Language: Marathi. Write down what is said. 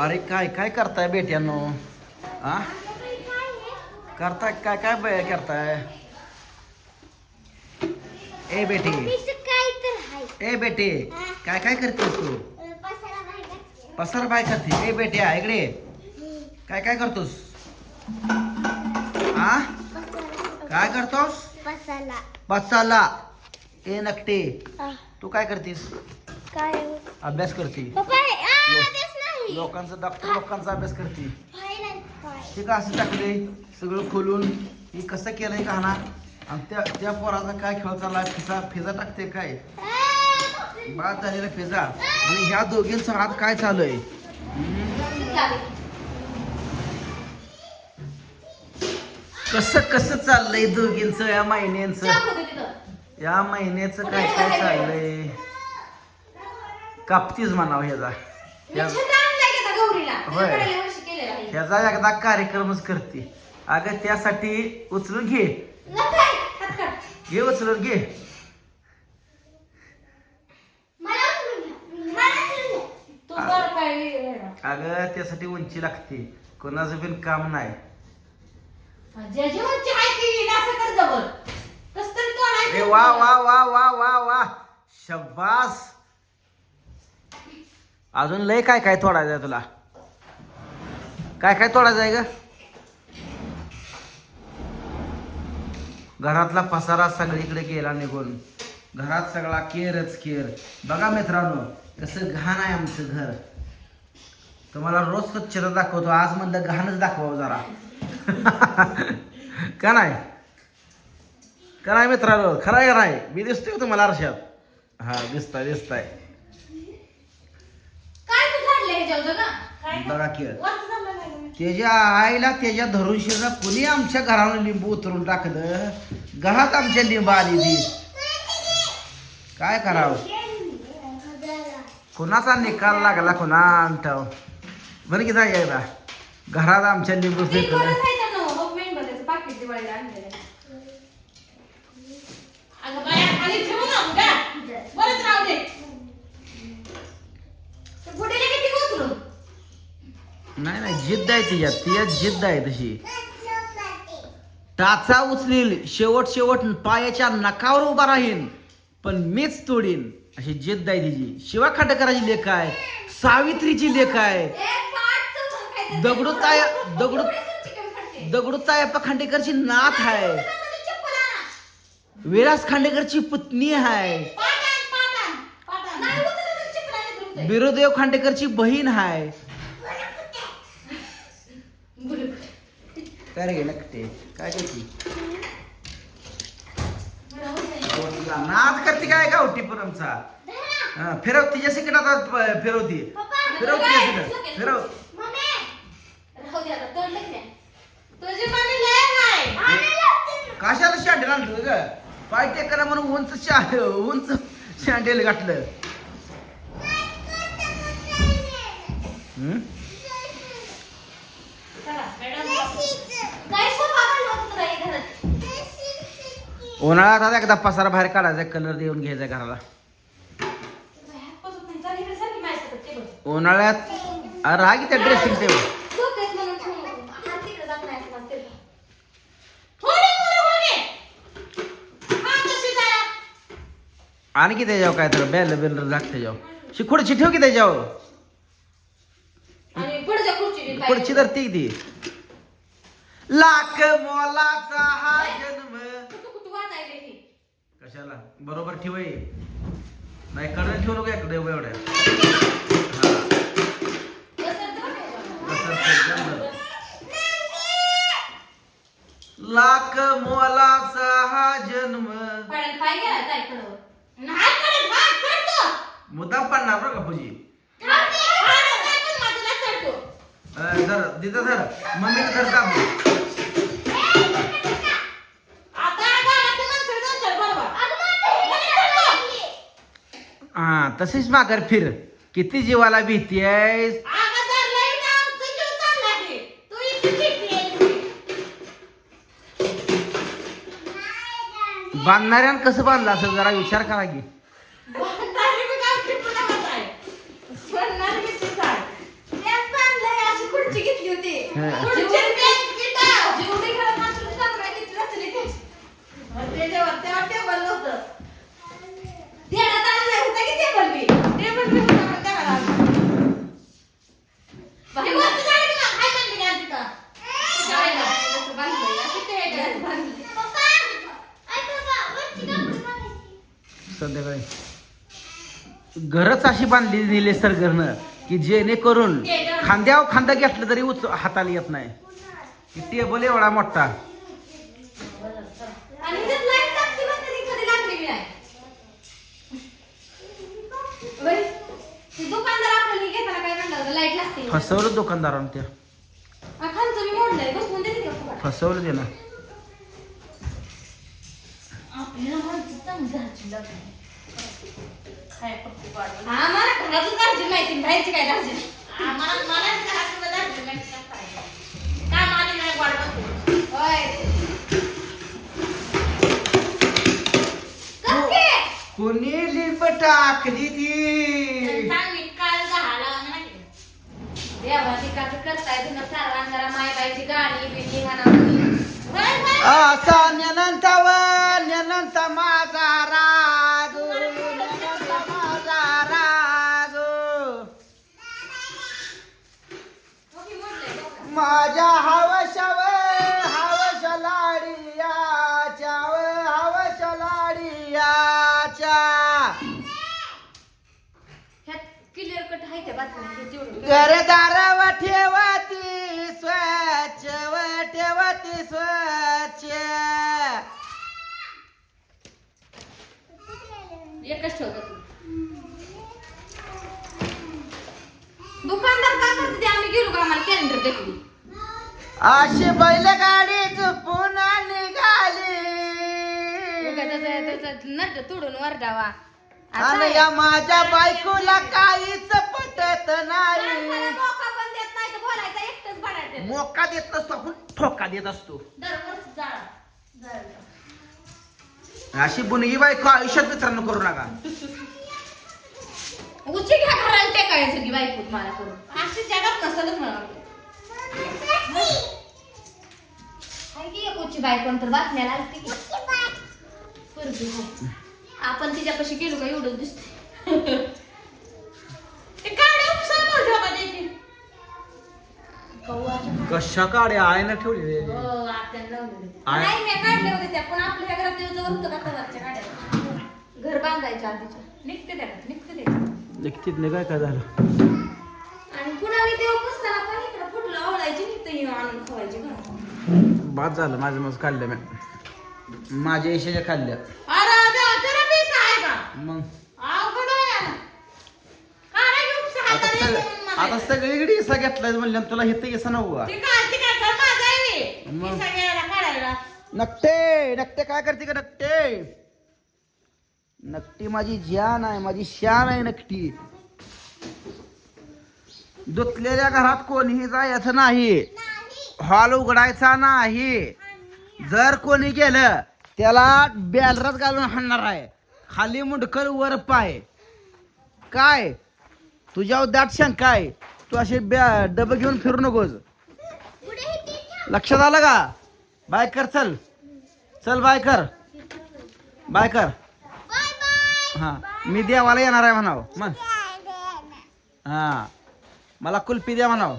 अरे काय काय करताय बेट्यानो? आ? करताय काय काय बे- करताय? ए बेटी. आहे ए बेटे काय काय करतेस तू? पसारा बाय करते. ए बेट्या इकडे. ये. काय काय करतोस? आ? पसारा. काय करतोस? पसारा. बसाला ए नकटे. तू काय करतीस? काय? अभ्यास करते. लोकांचा डॉक्टर लोकांचा अभ्यास करते. हे का असं टाकले सगळं खोलून हे कसं केलंय का ना? आणि त्या त्या पोराचा काय खेळ चालला फिजा फिजा टाकते काय? बाद झालेला फिजा आणि ह्या दोघींचा हात काय चालू आहे कसं कसं चाललंय दोघींचं या महिन्यांचं? या महिन्याचं काय काय चाललंय? कापतीच म्हणावं ह्याचा ह्या- होय. ह्याचा एकदा कार्यक्रमच करते. अगं त्यासाठी उचलून घे. घे उचलून घे. मला उचलून घ्या. मला उचलून घ्या. अगं त्यासाठी उंची लागते. कोणाचं बिन काम नाही. ए वा वा वा वा वा वा. शब्बास. अजून लय काय काय तोडायचं आहे तुला? काय काय तोडायचं आहे ग? घरातला पसारा सगळीकडे गेला निघून. घरात सगळा केरच केर. बघा मित्रांनो कसं घाण आहे आमचं घर. तुम्हाला रोज स्वच्छता दाखवतो आज म्हणलं घाणच दाखवावं जरा. का नाही? का नाही मित्रांनो? खरं आहे का नाही? मी दिसतोय तुम्हाला आरशात. हा दिसताय दिसताय. बघा केर. त्याच्या आईला त्याच्या धरून शिरा कुणी आमच्या घरावर लिंबू उतरून टाकलं? घरात आमच्या लिंब आली ती. काय करावं? कुणाचा निकाल लागला कुणा अंठाव बरं की जाय एकदा. घरात आमच्या लिंबू फेकलं. नाही नाही जिद्द आहे तिच्यात तिच्यात जिद्द आहे तशी. टाचा उचलील शेवट शेवट पायाच्या नकावर उभा राहीन पण मीच तोडीन. अशी जिद्द आहे तिची. शिवा खांडेकराची लेख आहे सावित्रीची लेख आहे. दगडू ताया दगडू दगडू तायप्पा खांडेकरची नाथ आहे. विलास खांडेकरची पुतणी आहे. बिरुदेव खांडेकरची बहीण आहे. काय रे नकटे काय करते नाद करते काय गावठी पुरमचा हा, फिरव तिच्या सिकट आता फिरवती फिरव तिच्या सिकट फिरव कशाला शांडेल आणलं ग पाय टेकला म्हणून उंच शा उंच शांडेल घातलं हम्म? उन्हाळ्यात आता एकदा पसारा बाहेर काढायचा कलर देऊन घ्यायचा घराला. उन्हाळ्यात अरे की त्या ड्रेसिंग टेबल आणि की त्याच्यावर काय तर बेल बेल राख त्याच्यावर. खुर्ची ठेव की त्याच्यावर. खुर्ची तर ती ती. लाख मोलाचा हा जन्म कशाला बरोबर ठेवाय नाही कडे ठेवू नको इकडे एवढ्या हा. लाख मोलाचा हा जन्म मुद्दाम पडणार बरं का पूजी धर दिदा धर मम्मी धर का तशीच माघार फिर. किती जीवाला भीती आहे. बांधणाऱ्यानं कसं बांधलं असेल जरा विचार करा की. तेच पण हं. जेवढी घरात माणसं चांगलं आहे, तिची रचना त्याची. देण्यात आणलं होतं की table बी? हे वरचं झाड बी बघ, हाय म्हणली का तिथं? जायला. कसं बांधलंय का? किती आहे का? बांधलंय. संध्याकाळी. घरच अशी बांधली नेले सर घरनं की जेणेकरून खांद्यावर खांदा घेतलं तरी उच हाताला येत नाही. टेबल एवढा मोठा. फसवलं दुकानदारानं त्या? फसवलं ते ना आपल्याला माणसं चांगली घरची लागली. हा, मला घरातच घरची माहिती, बाहेरची काय घरची नाही. होय. कसली? कोणी लिंब टाकली ती देवा, ती का ते करताय तुम्ही सर्वांना जरा मायबाईची गाणी बिणी म्हणा. असा ज्ञानंत माझ्या हवशव हवश लाडियाच्या हवश लाडियाच्या ह्यात क्लिअर कट आहे त्या बातम्या तेवढं घरदार व ठेवती स्वच्छ व ठेवती स्वच्छ. एकच ठेवतो तू दुकानदार काय करते ते? आम्ही गेलो का आम्हाला कॅलेंडर देखली अशी बैलगाडी चुपून निघाली. नट तोडून वरडावा. आणि या माझ्या बायकोला काहीच पटत नाही. मोका देत नसतो आपण ठोका देत असतो. अशी बुनगी बायको आयुष्यात मित्रांनो करू नका. उची घ्या घराला टेकायचं की बायको मला करून. अशी जगात नसलच मला आहे की एक उची बायको तर बातम्या लागते की? पोरगी आहे. आपण तिच्यापाशी गेलो का एवढं दिसते ते काढे उपसा कौवाच्या कशा काड्या? आहे ना ठेवली हो, लावलेले. आहे. नाही मी काढले होते त्या. पण आपल्या घरात जवळ होतं का कलरच्या काढ्या घर बांधायच्या आधीच्या. निघते त्या निघते ते तिथनं काय काय झालं आणि पुन्हा मी तेव्हा पुसताना पण इकडे फुटलं आवडायची निघते येऊन आणून खवायची का बाद झालं माझं मग खाल्लं मी. माझ्या इशाच्या खाल्ल्या. अरे अरे त्याला पीस आहे का? मग? अवघड आहे. काढा आता मला. आता सगळीकडे इसा घेतलाय म्हणलं तुला इथं इसा नव्हू ते काय ते काय? कर माझा आहे मी. मग. पिसा घ्यायला काढायला. नकटे! नकटे काय करते का नकटे? नकटी माझी जान आहे माझी शान आहे नकटी. दुतलेल्या घरात कोणीही जायचं नाही. हॉल उघडायचा नाही. जर कोणी गेलं त्याला बॅलरात घालून हाणणार आहे. खाली मुंडकर वर पाय. काय? तुझ्यावर दाट शंका आहे. तू असे ब्या डबं घेऊन फिरू नकोस. लक्षात आलं का? बाय कर चल. चल बाय कर. बाय कर. हा मी देवाला येणार आहे म्हणावं. मग हा. मला कुल्फी द्या म्हणावं.